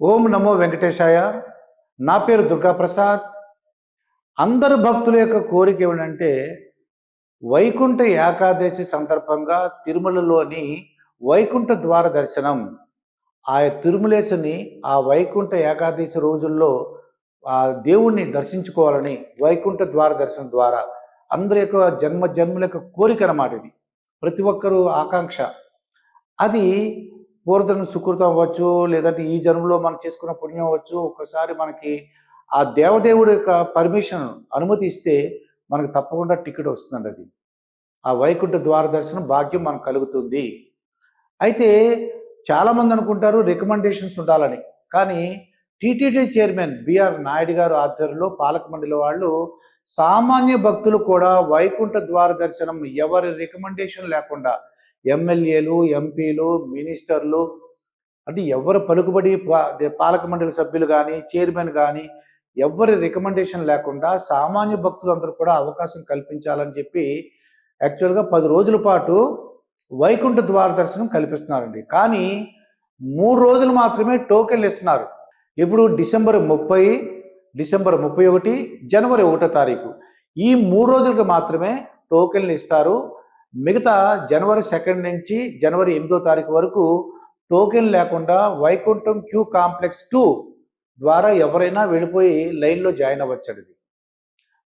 ఓం నమో వెంకటేశాయ. నా పేరు దుర్గాప్రసాద్. అందరు భక్తుల యొక్క కోరిక ఏమిటంటే వైకుంఠ ఏకాదశి సందర్భంగా తిరుమలలోని వైకుంఠ ద్వార దర్శనం. ఆ తిరుమలేశుని ఆ వైకుంఠ ఏకాదశి రోజుల్లో ఆ దేవుణ్ణి దర్శించుకోవాలని వైకుంఠ ద్వార దర్శనం ద్వారా అందరి యొక్క జన్మ జన్మల యొక్క కోరిక అన్నమాట ఇది. ప్రతి ఒక్కరూ ఆకాంక్ష. అది పూర్వజన్మ సుకృతం అవ్వచ్చు లేదంటే ఈ జన్మలో మనం చేసుకున్న పుణ్యం అవ్వచ్చు. ఒకసారి మనకి ఆ దేవదేవుడి యొక్క పర్మిషన్ అనుమతి ఇస్తే మనకు తప్పకుండా టికెట్ వస్తుందండి అది. ఆ వైకుంఠ ద్వార దర్శనం భాగ్యం మనకు కలుగుతుంది. అయితే చాలామంది అనుకుంటారు రికమెండేషన్స్ ఉండాలని. కానీ టీటీడీ చైర్మన్ బిఆర్ నాయుడు గారు ఆధ్వర్యంలో పాలక మండలి వాళ్ళు సామాన్య భక్తులు కూడా వైకుంఠ ద్వార దర్శనం ఎవరి రికమెండేషన్ లేకుండా ఎమ్మెల్యేలు ఎంపీలు మినిస్టర్లు అంటే ఎవరు పలుకుబడి పాలక మండలి సభ్యులు కానీ చైర్మన్ కానీ ఎవరి రికమెండేషన్ లేకుండా సామాన్య భక్తులందరూ కూడా అవకాశం కల్పించాలని చెప్పి యాక్చువల్గా పది రోజుల పాటు వైకుంఠ ద్వార దర్శనం కల్పిస్తున్నారండి. కానీ మూడు రోజులు మాత్రమే టోకెన్లు ఇస్తున్నారు. ఇప్పుడు డిసెంబర్ ముప్పై డిసెంబర్ ముప్పై ఒకటి జనవరి ఒకటో తారీఖు. ఈ మూడు రోజులకు మాత్రమే టోకెన్లు ఇస్తారు. మిగతా జనవరి సెకండ్ నుంచి జనవరి ఎనిమిదో తారీఖు వరకు టోకెన్ లేకుండా వైకుంఠం క్యూ కాంప్లెక్స్ టూ ద్వారా ఎవరైనా వెళ్ళిపోయి లైన్లో జాయిన్ అవ్వచ్చండి ఇది.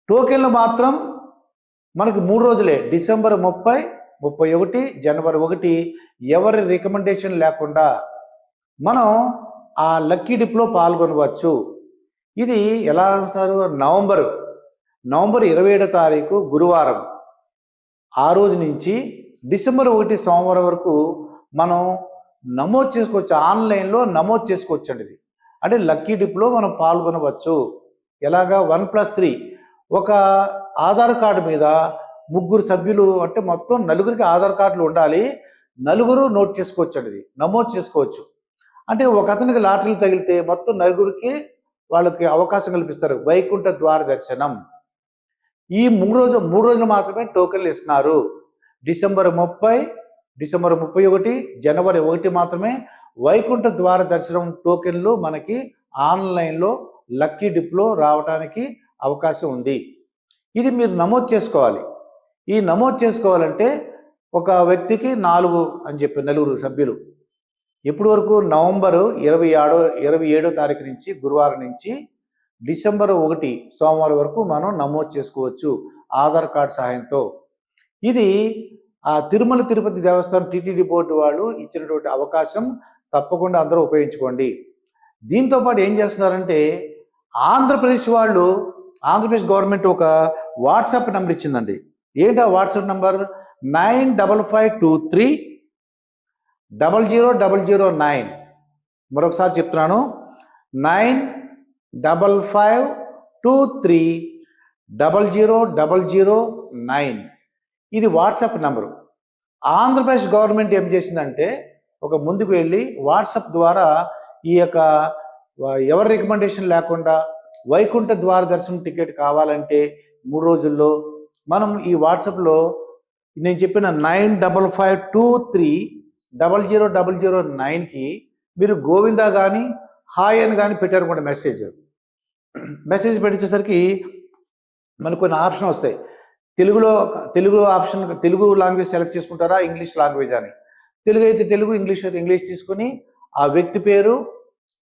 టోకెన్లు మాత్రం మనకి మూడు రోజులే డిసెంబర్ ముప్పై ముప్పై ఒకటి జనవరి ఒకటి ఎవరి రికమెండేషన్ లేకుండా మనం ఆ లక్కీ డిప్లో పాల్గొనవచ్చు. ఇది ఎలా అంటున్నారు నవంబర్ నవంబర్ ఇరవై ఏడో తారీఖు గురువారం. ఆ రోజు నుంచి డిసెంబర్ ఒకటి సోమవారం వరకు మనం నమోదు చేసుకోవచ్చు. ఆన్లైన్లో నమోదు చేసుకోవచ్చు అండి ఇది. అంటే లక్కీ డిప్లో మనం పాల్గొనవచ్చు. ఎలాగా? One plus three. ఒక ఆధార్ కార్డు మీద ముగ్గురు సభ్యులు అంటే మొత్తం నలుగురికి ఆధార్ కార్డులు ఉండాలి. నలుగురు నోట్ చేసుకోవచ్చు అండి ఇది. నమోదు చేసుకోవచ్చు. అంటే ఒక అతనికి లాటరీలు తగిలితే మొత్తం నలుగురికి వాళ్ళకి అవకాశం కల్పిస్తారు. వైకుంఠ ద్వార దర్శనం ఈ మూడు రోజు మూడు రోజులు మాత్రమే టోకెన్లు ఇస్తున్నారు. డిసెంబర్ ముప్పై డిసెంబర్ ముప్పై ఒకటి జనవరి ఒకటి మాత్రమే వైకుంఠ ద్వార దర్శనం టోకెన్లు మనకి ఆన్లైన్లో లక్కీ డిప్లో రావడానికి అవకాశం ఉంది. ఇది మీరు నమోదు చేసుకోవాలి. ఈ నమోదు చేసుకోవాలంటే ఒక వ్యక్తికి నాలుగు అని చెప్పి నలుగురు సభ్యులు. ఇప్పటి వరకు? నవంబరు ఇరవై ఆడో ఇరవై ఏడో తారీఖు నుంచి గురువారం నుంచి డిసెంబర్ ఒకటి సోమవారం వరకు మనం నమోదు చేసుకోవచ్చు ఆధార్ కార్డ్ సహాయంతో. ఇది ఆ తిరుమల తిరుపతి దేవస్థానం టీటీడీ బోర్డు వాళ్ళు ఇచ్చినటువంటి అవకాశం తప్పకుండా అందరూ ఉపయోగించుకోండి. దీంతో పాటు ఏం చేస్తున్నారంటే ఆంధ్రప్రదేశ్ వాళ్ళు ఆంధ్రప్రదేశ్ గవర్నమెంట్ ఒక వాట్సాప్ నెంబర్ ఇచ్చిందండి. ఏంటి ఆ WhatsApp number? Nine double five two three double zero double zero nine. మరొకసారి చెప్తున్నాను. Nine double five two three double zero double zero nine. ఇది వాట్సాప్ నెంబరు. ఆంధ్రప్రదేశ్ గవర్నమెంట్ ఏం చేసిందంటే ఒక ముందుకు వెళ్ళి వాట్సాప్ ద్వారా ఈ యొక్క ఎవరి రికమెండేషన్ లేకుండా వైకుంఠ ద్వార దర్శనం టికెట్ కావాలంటే మూడు రోజుల్లో మనం ఈ వాట్సాప్లో నేను చెప్పిన nine double five two three double zero double zero నైన్కి మీరు గోవిందా కానీ హాయ్ అని కానీ పెట్టారు కూడా మెసేజ్. మెసేజ్ పెట్టేసేసరికి మనకు కొన్ని ఆప్షన్ వస్తాయి. తెలుగులో Telugu option Telugu language select చేసుకుంటారా? ఇంగ్లీష్ లాంగ్వేజ్ అని. తెలుగు అయితే తెలుగు ఇంగ్లీష్ అయితే ఇంగ్లీష్ తీసుకుని ఆ వ్యక్తి పేరు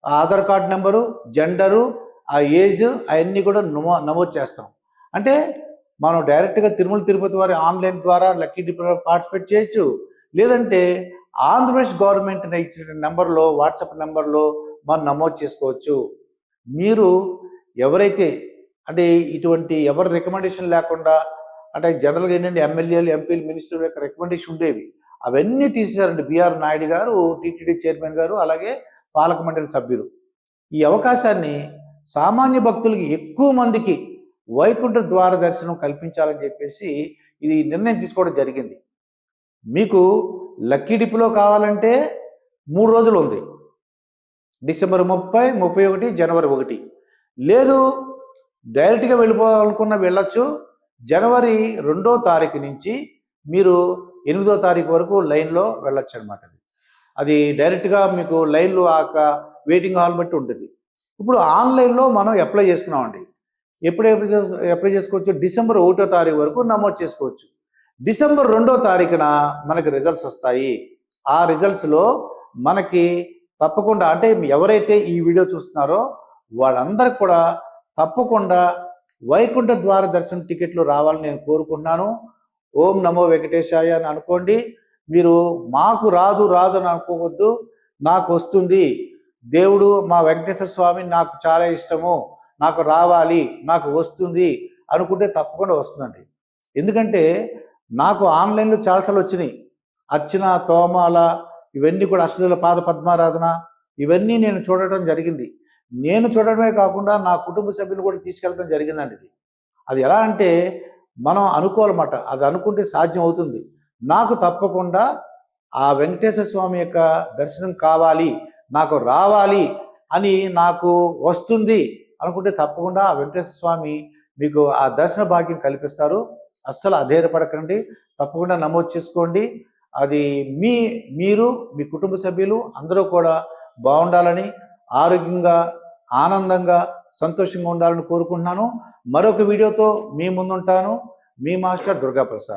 ఆధార్ కార్డ్ నెంబరు జెండరు ఆ ఏజ్ అవన్నీ కూడా నమో నమోదు చేస్తాం. అంటే మనం డైరెక్ట్గా తిరుమల తిరుపతి వారి ఆన్లైన్ ద్వారా లక్కీ డిప్లో పార్టిసిపేట్ చేయొచ్చు. లేదంటే ఆంధ్రప్రదేశ్ గవర్నమెంట్ ఇచ్చిన నెంబర్లో వాట్సాప్ నెంబర్లో మనం నమోదు చేసుకోవచ్చు. మీరు ఎవరైతే అంటే ఇటువంటి ఎవరి రికమెండేషన్ లేకుండా అంటే జనరల్గా ఏంటంటే ఎమ్మెల్యేలు ఎంపీలు మినిస్టర్ యొక్క రికమెండేషన్ ఉండేవి. అవన్నీ తీసేశారండి బీఆర్ నాయుడు గారు టీటీడీ చైర్మన్ గారు అలాగే పాలక మండలి సభ్యులు. ఈ అవకాశాన్ని సామాన్య భక్తులకి ఎక్కువ మందికి వైకుంఠ ద్వార దర్శనం కల్పించాలని చెప్పేసి ఇది నిర్ణయం తీసుకోవడం జరిగింది. మీకు లక్కీ డిప్లో కావాలంటే మూడు రోజులు ఉంది. డిసెంబర్ ముప్పై ముప్పై ఒకటి జనవరి ఒకటి. లేదు డైరెక్ట్గా వెళ్ళిపోవాలనుకున్న వెళ్ళొచ్చు. జనవరి రెండో తారీఖు నుంచి మీరు ఎనిమిదో తారీఖు వరకు లైన్లో వెళ్ళొచ్చు అనమాట అది. అది డైరెక్ట్గా మీకు లైన్లో ఆక వెయిటింగ్ హాల్ బట్టి ఉంటుంది. ఇప్పుడు ఆన్లైన్లో మనం అప్లై చేసుకున్నామండి. ఎప్పుడు అప్లై అప్లై చేసుకోవచ్చు? డిసెంబర్ ఒకటో తారీఖు వరకు నమోదు చేసుకోవచ్చు. డిసెంబర్ రెండో తారీఖున మనకి రిజల్ట్స్ వస్తాయి. ఆ రిజల్ట్స్లో మనకి తప్పకుండా అంటే ఎవరైతే ఈ వీడియో చూస్తున్నారో వాళ్ళందరికి కూడా తప్పకుండా వైకుంఠ ద్వార దర్శనం టికెట్లు రావాలని నేను కోరుకుంటున్నాను. ఓం నమో వెంకటేశాయ అని అనుకోండి. మీరు మాకు రాదు రాదు అని అనుకోవద్దు. నాకు వస్తుంది. దేవుడు మా వెంకటేశ్వర స్వామి నాకు చాలా ఇష్టము. నాకు రావాలి నాకు వస్తుంది అనుకుంటే తప్పకుండా వస్తుందండి. ఎందుకంటే నాకు ఆన్లైన్లో చాలాసార్లు వచ్చినాయి. అర్చన తోమాల ఇవన్నీ కూడా అష్టదుల పాద పద్మారాధన ఇవన్నీ నేను చూడటం జరిగింది. నేను చూడడమే కాకుండా నా కుటుంబ సభ్యులు కూడా తీసుకెళ్ళడం జరిగిందండి ఇది. అది ఎలా అంటే మనం అనుకోవాలన్నమాట. అది అనుకుంటే సాధ్యం అవుతుంది. నాకు తప్పకుండా ఆ వెంకటేశ్వర స్వామి యొక్క దర్శనం కావాలి నాకు రావాలి అని నాకు వస్తుంది అనుకుంటే తప్పకుండా ఆ వెంకటేశ్వర స్వామి మీకు ఆ దర్శన భాగ్యం కల్పిస్తారు. అస్సలు అధైర్యపడకండి. తప్పకుండా నమోదు చేసుకోండి. అది మీ మీరు మీ కుటుంబ సభ్యులు అందరూ కూడా బాగుండాలని ఆరోగ్యంగా ఆనందంగా సంతోషంగా ఉండాలని కోరుకుంటున్నాను. మరొక వీడియోతో మీ ముందుంటాను. మీ మాస్టర్ దుర్గాప్రసాద్.